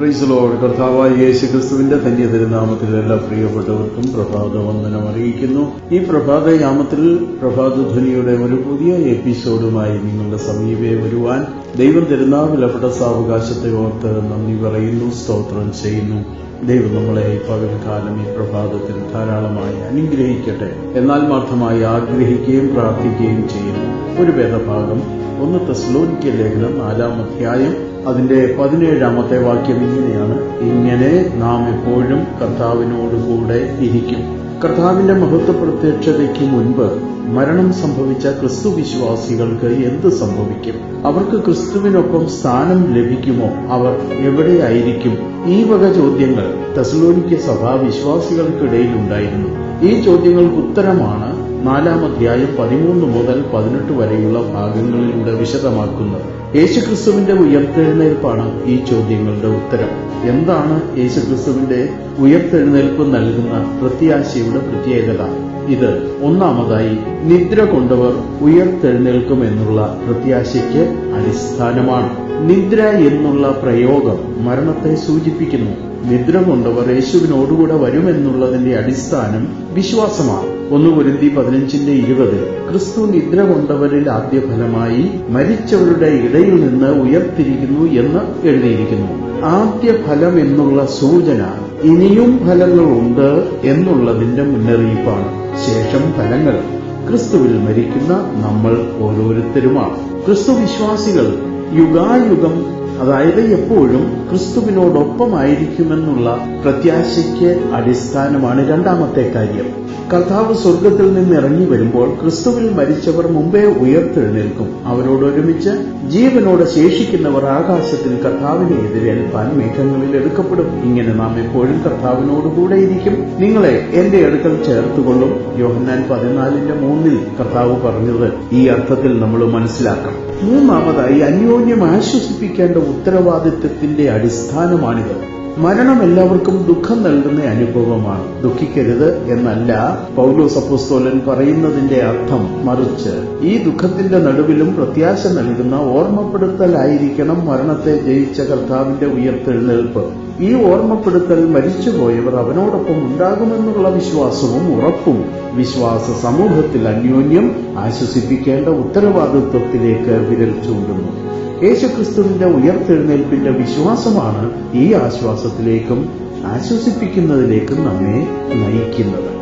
പ്രൈസലോട് കർത്താവായ യേശു ക്രിസ്തുവിന്റെ ധന്യ തിരുനാമത്തിൽ എല്ലാ പ്രിയപ്പെട്ടവർക്കും പ്രഭാത വന്ദനം അറിയിക്കുന്നു. ഈ പ്രഭാത പ്രഭാതയാമത്തിൽ പ്രഭാതധ്വനിയുടെ ഒരു പുതിയ എപ്പിസോഡുമായി നിങ്ങളുടെ സമീപേ വരുവാൻ ദൈവം തരുന്ന വിലപ്പെട്ട സാവകാശത്തെ ഓർത്ത് നന്ദി പറയുന്നു സ്തോത്രം ചെയ്യുന്നു. ദൈവം നമ്മളെ പകൽക്കാലം ഈ പ്രഭാതത്തിൽ ധാരാളമായി അനുഗ്രഹിക്കട്ടെ. എന്നാൽ മാത്രമായി ആഗ്രഹിക്കുകയും പ്രാർത്ഥിക്കുകയും ചെയ്യുന്നു. ഒരു ഭേദഭാഗം ഒന്ന് തെസ്ലോനിക്ക ലേഖനം നാലാം അധ്യായം അതിന്റെ പതിനേഴാമത്തെ വാക്യം ഇങ്ങനെയാണ്. ഇങ്ങനെ നാം എപ്പോഴും കർത്താവിനോടുകൂടെ ഇരിക്കും. കർത്താവിന്റെ മഹത്വ പ്രത്യക്ഷതയ്ക്ക് മുൻപ് മരണം സംഭവിച്ച ക്രിസ്തു വിശ്വാസികൾക്ക് എന്ത് സംഭവിക്കും? അവർക്ക് ക്രിസ്തുവിനൊപ്പം സ്ഥാനം ലഭിക്കുമോ? അവർ എവിടെയായിരിക്കും ഈ വക ചോദ്യങ്ങൾ തെസലോനിക്ക സഭ വിശ്വാസികൾക്കിടയിൽ ഉണ്ടായിരുന്നു. ഈ ചോദ്യങ്ങൾക്ക് ഉത്തരമാണ് നാലാം അധ്യായം പതിമൂന്ന് മുതൽ പതിനെട്ട് വരെയുള്ള ഭാഗങ്ങളിലൂടെ വിശദമാക്കുന്നത്. യേശുക്രിസ്തുവിന്റെ ഉയർത്തെഴുന്നേൽപ്പാണ് ഈ ചോദ്യങ്ങളുടെ ഉത്തരം. എന്താണ് യേശുക്രിസ്തുവിന്റെ ഉയർത്തെഴുന്നേൽപ്പ് നൽകുന്ന പ്രത്യാശയുടെ പ്രത്യേകത? ഇത് ഒന്നാമതായി നിദ്ര കൊണ്ടവർ ഉയർത്തെഴുന്നേൽക്കും എന്നുള്ള പ്രത്യാശയ്ക്ക് അടിസ്ഥാനമാണ്. നിദ്ര എന്നുള്ള പ്രയോഗം മരണത്തെ സൂചിപ്പിക്കുന്നു. നിദ്ര കൊണ്ടവർ യേശുവിനോടുകൂടെ വരുമെന്നുള്ളതിന്റെ അടിസ്ഥാനം വിശ്വാസമാണ്. ഒന്ന് പൊരുത്തി പതിനഞ്ചിന്റെ ഇരുപത്. ക്രിസ്തു നിദ്ര കൊണ്ടവരിൽ ആദ്യ ഫലമായി മരിച്ചവരുടെ ഇടയിൽ നിന്ന് ഉയർത്തിരിക്കുന്നു എന്ന് എഴുതിയിരിക്കുന്നു. ആദ്യ ഫലം എന്നുള്ള സൂചന ഇനിയും ഫലങ്ങളുണ്ട് എന്നുള്ളതിന്റെ മുന്നറിയിപ്പാണ്. ശേഷം ഫലങ്ങൾ ക്രിസ്തുവിൽ മരിക്കുന്ന നമ്മൾ ഓരോരുത്തരുമാണ്. ക്രിസ്തു വിശ്വാസികൾ യുഗായുഗം അതായത് എപ്പോഴും ക്രിസ്തുവിനോടൊപ്പമായിരിക്കുമെന്നുള്ള പ്രത്യാശയ്ക്ക് അടിസ്ഥാനമാണ് രണ്ടാമത്തെ കാര്യം. കർത്താവ് സ്വർഗത്തിൽ നിന്ന് ഇറങ്ങി വരുമ്പോൾ ക്രിസ്തുവിൽ മരിച്ചവർ മുമ്പേ ഉയർത്തെഴുന്നേൽക്കും. അവരോടൊരുമിച്ച് ജീവനോടെ ശേഷിക്കുന്നവർ ആകാശത്തിൽ കർത്താവിനെ എതിരേൽപ്പാൻ മേഘങ്ങളിൽ എടുക്കപ്പെടും. ഇങ്ങനെ നാം എപ്പോഴും കർത്താവിനോടുകൂടെ ഇരിക്കും. നിങ്ങളെ എന്റെ അടുക്കൽ ചേർത്തുകൊള്ളും. യോഹന്നാൻ പതിനാലിന്റെ മൂന്നിൽ കർത്താവ് പറഞ്ഞത് ഈ അർത്ഥത്തിൽ നമ്മൾ മനസ്സിലാക്കാം മൂന്നാമതായി അന്യോന്യം ആശ്വസിപ്പിക്കേണ്ട ഉത്തരവാദിത്വത്തിന്റെ അടിസ്ഥാനമാണിത്. മരണം എല്ലാവർക്കും ദുഃഖം നൽകുന്ന അനുഭവമാണ്. ദുഃഖിക്കരുത് എന്നല്ല പൗലോസ് അപ്പോസ്തോലൻ പറയുന്നതിന്റെ അർത്ഥം മറിച്ച്. ഈ ദുഃഖത്തിന്റെ നടുവിലും പ്രത്യാശ നൽകുന്ന ഓർമ്മപ്പെടുത്തലായിരിക്കണം മരണത്തെ ജയിച്ച കർത്താവിന്റെ ഉയർത്തെഴുന്നേൽപ്പ്. ഈ ഓർമ്മപ്പെടുത്തൽ മരിച്ചുപോയവർ അവനോടൊപ്പം ഉണ്ടാകുമെന്നുള്ള വിശ്വാസവും ഉറപ്പും. വിശ്വാസ സമൂഹത്തിൽ അന്യോന്യം ആശ്വസിപ്പിക്കേണ്ട ഉത്തരവാദിത്വത്തിലേക്ക് വിരൽ ചൂണ്ടുന്നു. യേശുക്രിസ്തുവിന്റെ ഉയർത്തെഴുന്നേൽപ്പിന്റെ വിശ്വാസമാണ് ഈ ആശ്വാസത്തിലേക്കും ആശ്വസിപ്പിക്കുന്നതിലേക്കും നമ്മെ നയിക്കുന്നത്.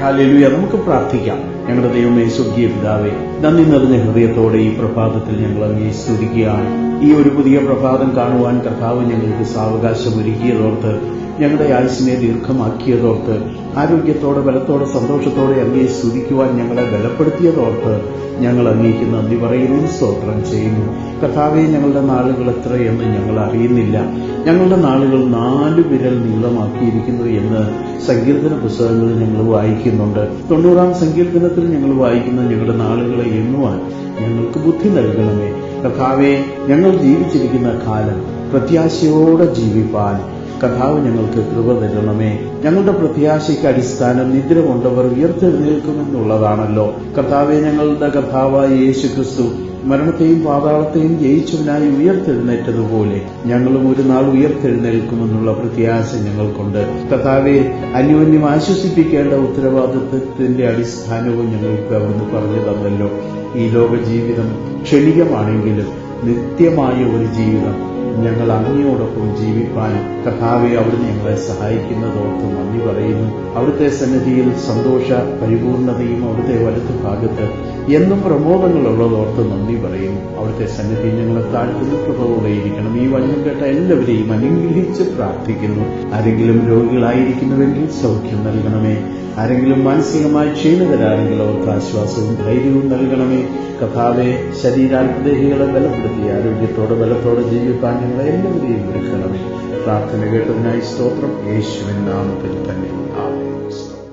ഹാലേലുയ നമുക്ക് പ്രാർത്ഥിക്കാം. ഞങ്ങളുടെ ദൈവമേ സ്വർഗീയ പിതാവേ നന്ദി നിറഞ്ഞ ഹൃദയത്തോടെ ഈ പ്രഭാതത്തിൽ ഞങ്ങൾ അങ്ങേ സ്തുതിക്കുകയാണ്. ഈ ഒരു പുതിയ പ്രഭാതം കാണുവാൻ കർത്താവ് ഞങ്ങൾക്ക് സാവകാശം ഒരുക്കിയതോർത്ത് ഞങ്ങളുടെ ആയുസിനെ ദീർഘമാക്കിയതോർത്ത് ആരോഗ്യത്തോടെ ബലത്തോടെ സന്തോഷത്തോടെ അങ്ങേ സ്തുതിക്കുവാൻ ഞങ്ങളെ ബലപ്പെടുത്തിയതോർത്ത് ഞങ്ങൾ അങ്ങേക്ക് നന്ദി പറയുന്നു സ്തോത്രം ചെയ്യുന്നു. കഥാവെ ഞങ്ങളുടെ നാളുകൾ എത്രയെന്ന് ഞങ്ങൾ അറിയുന്നില്ല. ഞങ്ങളുടെ നാളുകൾ നാല് വിരൽ നീളമാക്കിയിരിക്കുന്നു എന്ന് സങ്കീർത്തന പുസ്തകങ്ങളിൽ ഞങ്ങൾ വായിക്കുന്നുണ്ട്. തൊണ്ണൂറാം സങ്കീർത്തനത്തിൽ ഞങ്ങൾ വായിക്കുന്ന ഞങ്ങളുടെ നാളുകളെ എണ്ണുവാൻ ഞങ്ങൾക്ക് ബുദ്ധി നൽകണമേ. കർത്താവെ ഞങ്ങൾ ജീവിച്ചിരിക്കുന്ന കാലം പ്രത്യാശയോടെ ജീവിപ്പാൻ കഥാവ് ഞങ്ങൾക്ക് കൃപ തരണമേ. ഞങ്ങളുടെ പ്രത്യാശയ്ക്ക് അടിസ്ഥാനം നിദ്ര കൊണ്ടവർ ഉയർത്തെഴുന്നേൽക്കുമെന്നുള്ളതാണല്ലോ. കർത്താവെ ഞങ്ങളുടെ കർത്താവായ യേശു ക്രിസ്തു മരണത്തെയും പാതാളത്തെയും ജയിച്ചവനായി ഉയർത്തെഴുന്നേറ്റതുപോലെ ഞങ്ങളും ഒരു നാൾ ഉയർത്തെഴുന്നേൽക്കുമെന്നുള്ള പ്രത്യാശ ഞങ്ങൾക്കുണ്ട്. കർത്താവെ അന്യോന്യം ആശ്വസിപ്പിക്കേണ്ട ഉത്തരവാദിത്വത്തിന്റെ അടിസ്ഥാനവും ഞങ്ങൾക്ക് അവിടുന്ന് പറഞ്ഞു തന്നല്ലോ. ഈ ലോക ജീവിതം ക്ഷണികമാണെങ്കിലും നിത്യമായ ഒരു ജീവിതം ഞങ്ങൾ അങ്ങയോടൊപ്പം ജീവിപ്പാൻ കഥാവെ അവിടുന്ന് ഞങ്ങളെ സഹായിക്കുന്നതോർത്ത് നന്ദി പറയുന്നു. അവിടുത്തെ സന്നിധിയിൽ സന്തോഷ പരിപൂർണതയും അവിടുത്തെ വലത്ത് എന്നും പ്രമോദങ്ങളുള്ളതോർത്ത് നന്ദി പറയും. അവിടുത്തെ സന്നിധി ഞങ്ങളെ താഴ്ത്തുന്ന കൃപകൂടെയിരിക്കണം ഈ വചനം കേട്ട എല്ലാവരെയും അനുഗ്രഹിച്ച് പ്രാർത്ഥിക്കുന്നു. ആരെങ്കിലും രോഗികളായിരിക്കുന്നുവെങ്കിൽ സൗഖ്യം നൽകണമേ. ആരെങ്കിലും മാനസികമായി ക്ഷീണിതരാണെങ്കിൽ അവർക്ക് ആശ്വാസവും ധൈര്യവും നൽകണമേ. കഥാവെ ശരീരാത്മദേഹികളെ ബലപ്പെടുത്തി ആരോഗ്യത്തോടെ ബലത്തോടെ ജീവിക്കാൻ ഞങ്ങളെ എല്ലാവരെയും ഒരുക്കണമേ. പ്രാർത്ഥന കേട്ടതിനായി സ്തോത്രം. യേശുവിൻ നാമത്തിൽ തന്നെ. സ്തോത്രം